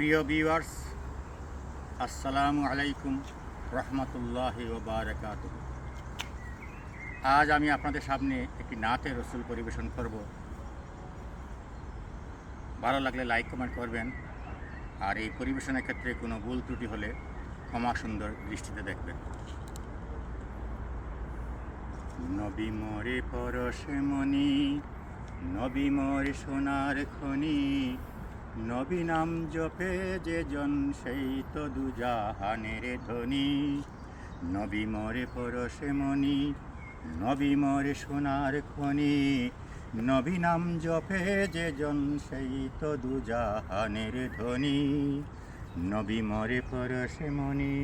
প্রিয় ভিউয়ার্স আসসালামু আলাইকুম রহমতুল্লাহি ওবারকাত আজ আমি আপনাদের সামনে একটি নাতে রসুল পরিবেশন করব। ভালো লাগলে লাইক কমেন্ট করবেন, আর এই পরিবেশনের ক্ষেত্রে কোনো ভুল ত্রুটি হলে ক্ষমা সুন্দর দৃষ্টিতে দেখবেন। নবী মরে পরশে মনি নবী মরে সোনার খনি নবী নাম জপে যে জন সেই তো দুজাহানের ধনী নবী মরে পরশে মনি নবী মরে সোনার খনি। নবী নাম জপে যে জন সেই তো দুজাহানের ধনী নবী মরে পরশে মনি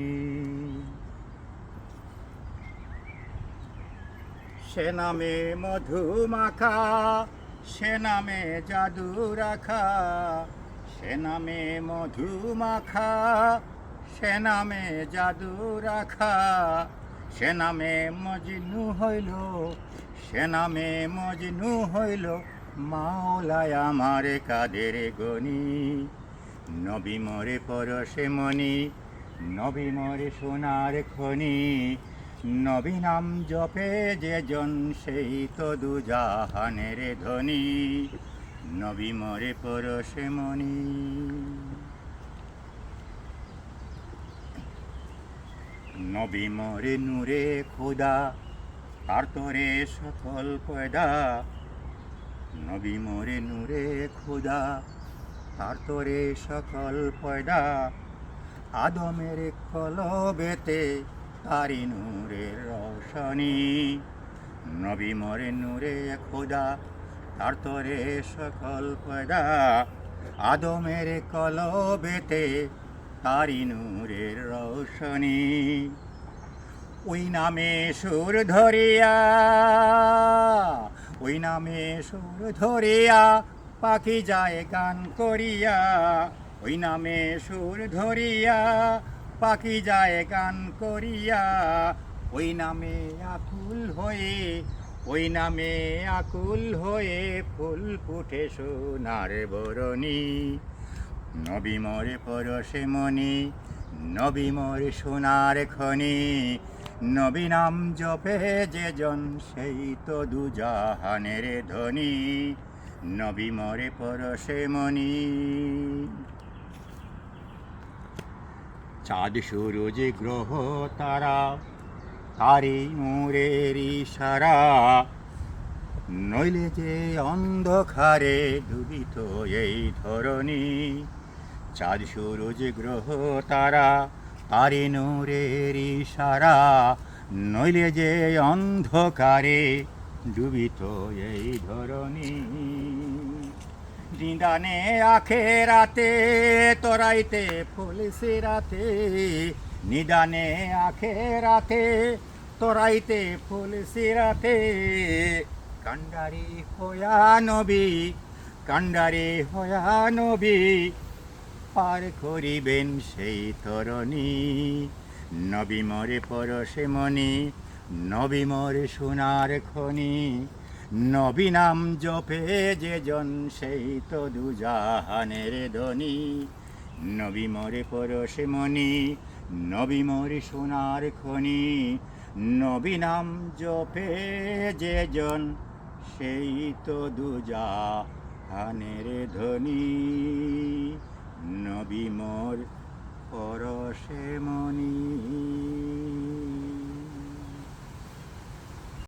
সে নামে মধু মাখা সে নামে জাদু রাখা। সে নামে মধু মাখা সে নামে জাদু রাখা সে নামে মজনু হইল, সে নামে মজনু হইল মাওলায় আমার কাদের গনি। নবী মরে পরশে মনি, নবী মরে সোনার খনি। নবী নাম জপে যে জন সেই তো দুজাহানের ধনী। নবী মরে পরশে মনি নবী মরে নূরে খোদা, তার তোরে সফল পয়দা। নবী মরে নূরে খোদা, তার তোরে সকল পয়দা। আদমের কলবেতে তারি নূরের রোশনী। নবী মরে নূরে খোদা তার তোরে সকল পয়দা আদমের কলবেতে তারি নূরের রোশনী। ওই নামে সুর ধরিয়া, ওই নামে সুর ধরিয়া, পাখি যায় গান করিয়া। ওই নামে সুর ধরিয়া, পাখি যায় গান করিয়া। ওই নামে আকুল হয়ে ওই নামে আকুল হয়ে ফুল ফুটে সোনার বরণী। নবী মরে পরশে মনি নবী মরে সোনার খনি। নবী নাম জপে যে জন সেই তো দুজাহানের ধনী। নবী মরে পরশে মনি চাঁদ সূরজ গ্রহ তারা তারি নূরের ইশারা নইলে যে অন্ধকারে ডুবিত এই ধরনী চাঁদ, সূরজ, গ্রহ, তারা, তারি নূরের ইশারা নইলে যে অন্ধকারে ডুবিত এই ধরণী নিদানে আখে রাতে তোরাইতে ফুলসি রাতে নিদানে আখে রাতে, তোরাইতে ফুলসি রাতে কান্ডারি হয়া নবী কান্ডারি হয়া নবী, পার করিবেন সেই তরণী। নবী মরে পরশে মনি নবী মরে সোনার খনি। নবী নাম জপে যে জন সেই তো দুজাহানের ধনী। নবী মরে পরশে মনি নবী মরি সোনার খনি, নবী নাম জপে যে জন, সেই তো দুজা হানের ধনী। নবী মোর পরশে মনি।